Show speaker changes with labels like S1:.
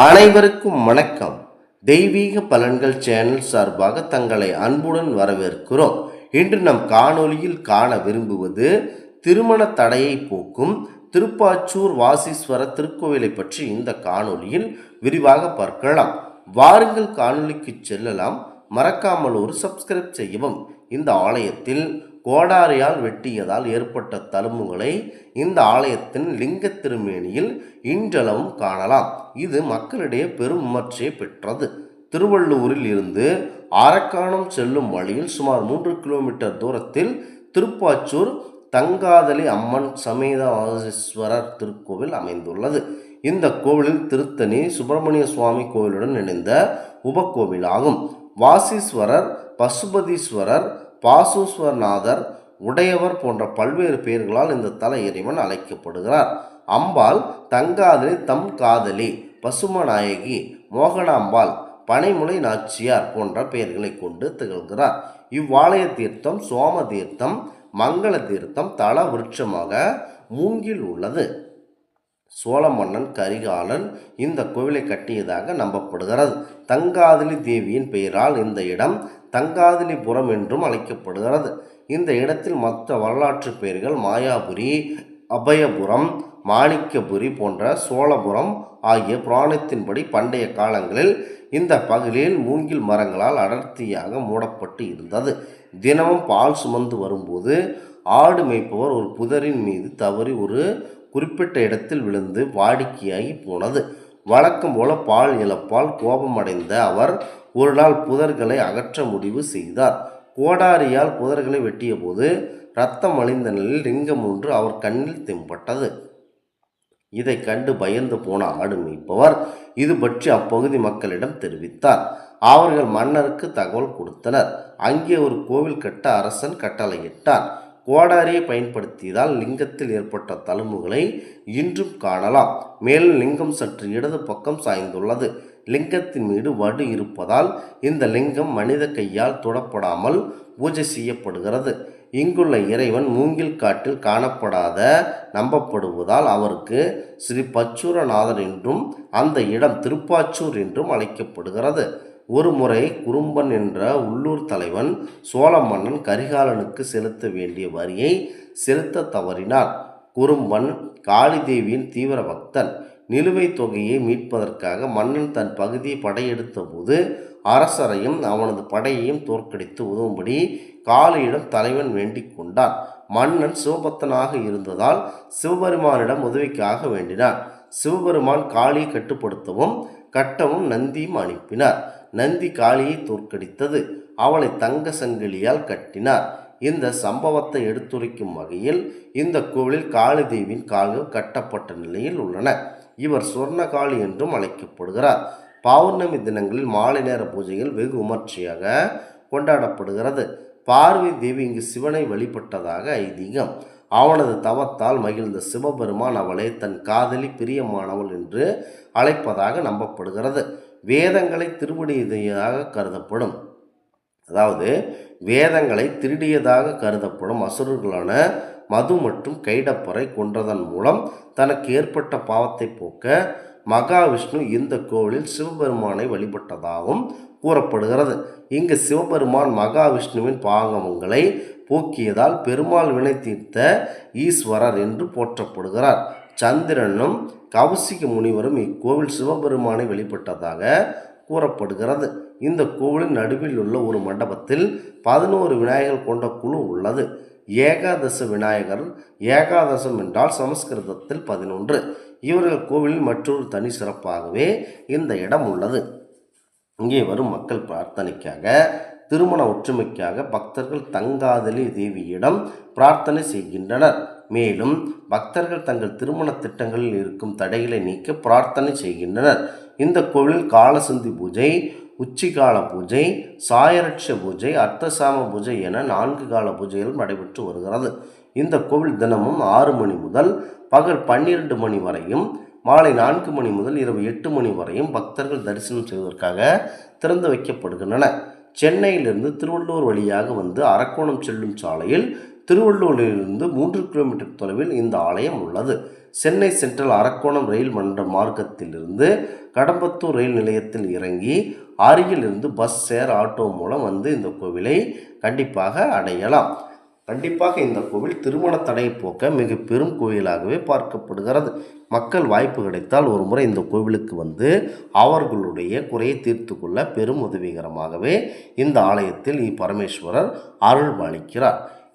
S1: அனைவருக்கும் வணக்கம். தெய்வீக பலன்கள் சேனல் சார்பாக தங்களை அன்புடன் வரவேற்கிறோம். இன்று நம் காணொளியில் காண விரும்புவது திருமண தடையை போக்கும் திருப்பாச்சூர் வாசீஸ்வர திருக்கோவிலை பற்றி இந்த காணொளியில் விரிவாக பார்க்கலாம். வாருங்கள் காணொளிக்கு செல்லலாம். மறக்காமல் ஒரு சப்ஸ்கிரைப் செய்யவும். இந்த ஆலயத்தில் கோடாரியால் வெட்டியதால் ஏற்பட்ட தழும்புகளை இந்த ஆலயத்தின் லிங்க திருமேனியில் இன்றளவும் காணலாம். இது மக்களிடையே பெரும் விமர்சையை பெற்றது. திருவள்ளூரில் இருந்து அரக்காணம் செல்லும் வழியில் சுமார் மூன்று கிலோமீட்டர் தூரத்தில் திருப்பாச்சூர் தங்காதலி அம்மன் சமேதீஸ்வரர் திருக்கோவில் அமைந்துள்ளது. இந்த கோவிலில் திருத்தணி சுப்பிரமணிய சுவாமி கோவிலுடன் இணைந்த உபக்கோவிலாகும். வாசீஸ்வரர் பசுபதீஸ்வரர் பாசுஸ்வரநாதர் உடையவர் போன்ற பல்வேறு பெயர்களால் இந்த தல இறைவன் அழைக்கப்படுகிறார். அம்பாள் தங்காதலி தம் காதலி பசுமநாயகி மோகனாம்பாள் பனைமுலை நாச்சியார் போன்ற பெயர்களை கொண்டு திகழ்கிறார். இவ்வாலய தீர்த்தம் சோம தீர்த்தம் மங்கள தீர்த்தம் தல விருட்சமாக மூங்கில் உள்ளது. சோழ மன்னன் கரிகாலன் இந்த கோவிலை கட்டியதாக நம்பப்படுகிறது. தங்காதலி தேவியின் பெயரால் இந்த இடம் தங்காதிலிபுரம் என்றும் அழைக்கப்படுகிறது. இந்த இடத்தில் மற்ற வரலாற்று பெயர்கள் மாயாபுரி அபயபுரம் மாணிக்கபுரி போன்ற சோழபுரம் ஆகிய புராணத்தின்படி பண்டைய காலங்களில் இந்த பகுதியில் மூங்கில் மரங்களால் அடர்த்தியாக மூடப்பட்டு இருந்தது. தினமும் பால் சுமந்து வரும்போது ஆடு மேய்ப்பவர் ஒரு புதரின் மீது தவறி ஒரு குறிப்பிட்ட இடத்தில் விழுந்து வாடிக்கையாகி போனது. வழக்கம் போல பால் இழப்பால் கோபமடைந்த அவர் ஒரு நாள் புதர்களை அகற்ற முடிவு செய்தார். கோடாரியால் புதர்களை வெட்டிய போது ரத்தம் அழிந்த நிலையில் லிங்கம் ஒன்று அவர் கண்ணில் தென்பட்டது. இதை கண்டு பயந்து போன ஆடு மீட்பவர் இது பற்றி அப்பகுதி மக்களிடம் தெரிவித்தார். அவர்கள் மன்னருக்கு தகவல் கொடுத்தனர். அங்கே ஒரு கோவில் கட்ட அரசன் கட்டளையிட்டார். கோடாரியை பயன்படுத்தியதால் லிங்கத்தில் ஏற்பட்ட தழும்புகளை இன்றும் காணலாம். மேலும் லிங்கம் சற்று இடது பக்கம் சாய்ந்துள்ளது. லிங்கத்தின் மீது வடு இருப்பதால் இந்த லிங்கம் மனித கையால் தொடப்படாமல் பூஜை செய்யப்படுகிறது. இங்குள்ள இறைவன் மூங்கில் காட்டில் காணப்படாத நம்பப்படுவதால் அவருக்கு ஸ்ரீ பச்சூரநாதர் என்றும் அந்த இடம் திருப்பாச்சூர் என்றும் அழைக்கப்படுகிறது. ஒரு முறை குறும்பன் என்ற உள்ளூர் தலைவன் சோழ மன்னன் கரிகாலனுக்கு செலுத்த வேண்டிய வரியை செலுத்த தவறினார். குறும்பன் காளிதேவியின் தீவிர பக்தன். நிலுவைத் தொகையை மீட்பதற்காக மன்னன் தன் பகுதியை படையெடுத்த போது அரசரையும் அவனது படையையும் தோற்கடித்து உதவும்படி காளியிடம் தலைவன் வேண்டிக் கொண்டான். மன்னன் சிவபக்தனாக இருந்ததால் சிவபெருமானிடம் உதவிக்காக வேண்டினான். சிவபெருமான் காளியை கட்டுப்படுத்தவும் கட்டவும் நந்தியும் அனுப்பினார். நந்தி காளியை தோற்கடித்தது. அவளை தங்க சங்கிலியால் கட்டினார். இந்த சம்பவத்தை எடுத்துரைக்கும் வகையில் இந்த கோவிலில் காளிதேவியின் கால்கள் கட்டப்பட்ட நிலையில் உள்ளன. இவர் சொர்ணகாளி என்றும் அழைக்கப்படுகிறார். பௌர்ணமி தினங்களில் மாலை நேர பூஜைகள் வெகு விமர்சையாக கொண்டாடப்படுகிறது. பார்வை தேவி இங்கு சிவனை வழிபட்டதாக ஐதீகம். அவனது தவத்தால் மகிழ்ந்த சிவபெருமான் அவளை தன் காதலி பிரியமானவள் என்று அழைப்பதாக நம்பப்படுகிறது. வேதங்களை திருவடியதாக கருதப்படும். அதாவது வேதங்களை திருடியதாக கருதப்படும் அசுரர்களான மது மற்றும் கைடப்பரை கொன்றதன் மூலம் தனக்கு ஏற்பட்ட பாவத்தை போக்க மகாவிஷ்ணு இந்த கோவிலில் சிவபெருமானை வழிபட்டதாகவும் கூறப்படுகிறது. இங்கு சிவபெருமான் மகாவிஷ்ணுவின் பாகமங்களை போக்கியதால் பெருமாள் வினை தீர்த்த ஈஸ்வரர் என்று போற்றப்படுகிறார். சந்திரனும் கவுசிக முனிவரும் இக்கோவில் சிவபெருமானை வெளிப்பட்டதாக கூறப்படுகிறது. இந்த கோவிலின் நடுவில் உள்ள ஒரு மண்டபத்தில் பதினோரு விநாயகர் கொண்ட குழு உள்ளது. ஏகாதச விநாயகர் ஏகாதசம் என்றால் சமஸ்கிருதத்தில் பதினொன்று. இவர்கள் கோவிலில் மற்றொரு தனி சிறப்பாகவே இந்த இடம் உள்ளது. இங்கே வரும் மக்கள் பிரார்த்தனைக்காக திருமண ஒற்றுமைக்காக பக்தர்கள் தங்காதலி தேவியிடம் பிரார்த்தனை செய்கின்றனர். மேலும் பக்தர்கள் தங்கள் திருமண திட்டங்களில் இருக்கும் தடைகளை நீக்க பிரார்த்தனை செய்கின்றனர். இந்த கோவிலில் காலசந்தி பூஜை உச்சிகால பூஜை சாயரட்ச பூஜை அர்த்தசாம பூஜை என நான்கு கால பூஜைகள் நடைபெற்று வருகிறது. இந்த கோவில் தினமும் ஆறு மணி முதல் பகல் பன்னிரண்டு மணி வரையும் மாலை நான்கு மணி முதல் இரவு எட்டு மணி வரையும் பக்தர்கள் தரிசனம் செய்வதற்காக திறந்து வைக்கப்படுகின்றன. சென்னையிலிருந்து திருவள்ளூர் வழியாக வந்து அரக்கோணம் செல்லும் சாலையில் திருவள்ளூரிலிருந்து மூன்று கிலோமீட்டர் தொலைவில் இந்த ஆலயம் உள்ளது. சென்னை சென்ட்ரல் அரக்கோணம் ரயில் மன்ற மார்க்கத்திலிருந்து கடம்பத்தூர் ரயில் நிலையத்தில் இறங்கி அருகிலிருந்து பஸ் சேர் ஆட்டோ மூலம் வந்து இந்த கோவிலை கண்டிப்பாக அடையலாம். கண்டிப்பாக இந்த கோவில் திருமண தடையை போக்க மிக பெரும் கோவிலாகவே பார்க்கப்படுகிறது. மக்கள் வாய்ப்பு கிடைத்தால் ஒரு முறை இந்த கோவிலுக்கு வந்து அவர்களுடைய குறையை தீர்த்து கொள்ள பெரும் உதவிகரமாகவே இந்த ஆலயத்தில் இ பரமேஸ்வரர் அருள்பாலிக்கிறார்.